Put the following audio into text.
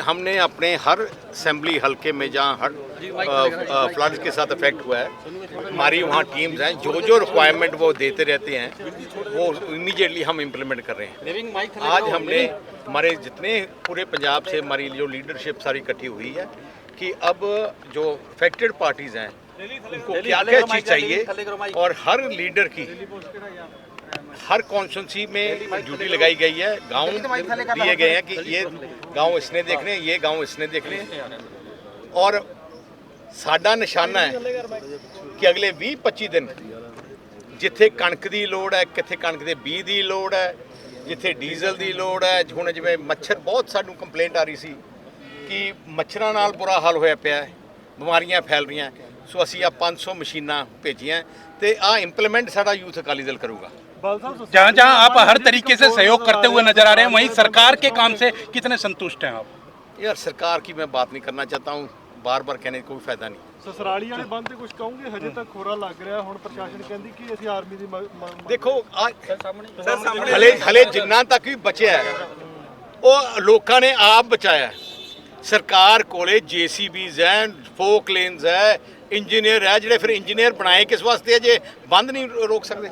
हमने अपने हर असेंबली हलके में जहाँ हर फ्लड के साथ अफेक्ट हुआ है। हमारी वहाँ टीम्स हैं जो जो रिक्वायरमेंट वो देते रहते हैं वो इमीडिएटली हम इम्प्लीमेंट कर रहे हैं। आज हमने हमारे जितने पूरे पंजाब से हमारी जो लीडरशिप सारी इकट्ठी हुई है कि अब जो अफेक्टेड पार्टीज़ हैं उनको क्या क्या चीज़ चाहिए और हर लीडर की हर कॉन्स्टिट्यूंसी में ड्यूटी लगाई गई है गांव दिए गए हैं कि ये गांव इसने देखने हैं, ये गांव इसने देखने हैं। और ਸਾਡਾ ਨਿਸ਼ਾਨਾ ਹੈ ਕਿ ਅਗਲੇ 20-25 ਦਿਨ ਜਿੱਥੇ ਕਣਕ ਦੀ ਲੋੜ ਹੈ ਕਿੱਥੇ ਕਣਕ ਦੇ ਬੀਜ ਦੀ ਲੋੜ ਹੈ ਜਿੱਥੇ ਡੀਜ਼ਲ ਦੀ ਲੋੜ ਹੈ ਹੁਣ ਜਿਵੇਂ ਮੱਛਰ ਬਹੁਤ ਸਾਨੂੰ ਕੰਪਲੇਂਟ ਆ ਰਹੀ ਸੀ ਕਿ ਮੱਛਰਾਂ ਨਾਲ ਬੁਰਾ ਹਾਲ ਹੋਇਆ ਪਿਆ ਹੈ ਬਿਮਾਰੀਆਂ ਫੈਲ ਰਹੀਆਂ ਸੋ ਅਸੀਂ ਆ 500 ਮਸ਼ੀਨਾਂ ਭੇਜੀਆਂ ਤੇ ਆ ਇੰਪਲੀਮੈਂਟ ਸਾਡਾ ਯੂਥ ਅਕਾਲੀ ਦਲ ਕਰੂਗਾ जहाँ जहाँ आप हर तरीके से सहयोग करते हुए नजर आ रहे हैं वहीं सरकार के काम से कितने संतुष्ट हैं आप यार सरकार की मैं बात नहीं करना चाहता हूँ बार बार कहने का कोई फायदा नहीं ਸਸਰਾਲੀ ਵਾਲੇ ਬੰਦ ਤੇ ਕੁਝ ਕਹੋਗੇ ਹਜੇ ਤੱਕ ਖੋਰਾ ਲੱਗ ਰਿਹਾ ਹੁਣ ਪ੍ਰਸ਼ਾਸਨ ਕਹਿੰਦੀ ਕਿ ਅਸੀਂ ਆਰਮੀ ਦੀ ਮ- ਮ- ਮ- ਦੇਖੋ ਆ ਹਲੇ ਹਲੇ ਜਿੰਨਾ ਤੱਕ ਵੀ ਬਚਿਆ ਹੈ, ਉਹ ਲੋਕਾਂ ਨੇ ਆਪ ਬਚਾਇਆ ਹੈ। ਸਰਕਾਰ ਕੋਲੇ ਜੀਸੀਬੀਜ਼ ਹੈ ਫੋਕ ਲੇਨਸ ਹੈ ਇੰਜੀਨੀਅਰ ਹੈ ਜਿਹੜੇ ਫਿਰ ਇੰਜੀਨੀਅਰ ਬਣਾਏ ਕਿਸ ਵਾਸਤੇ ਹੈ ਜੇ ਬੰਦ ਨਹੀਂ ਰੋਕ ਸਕਦੇ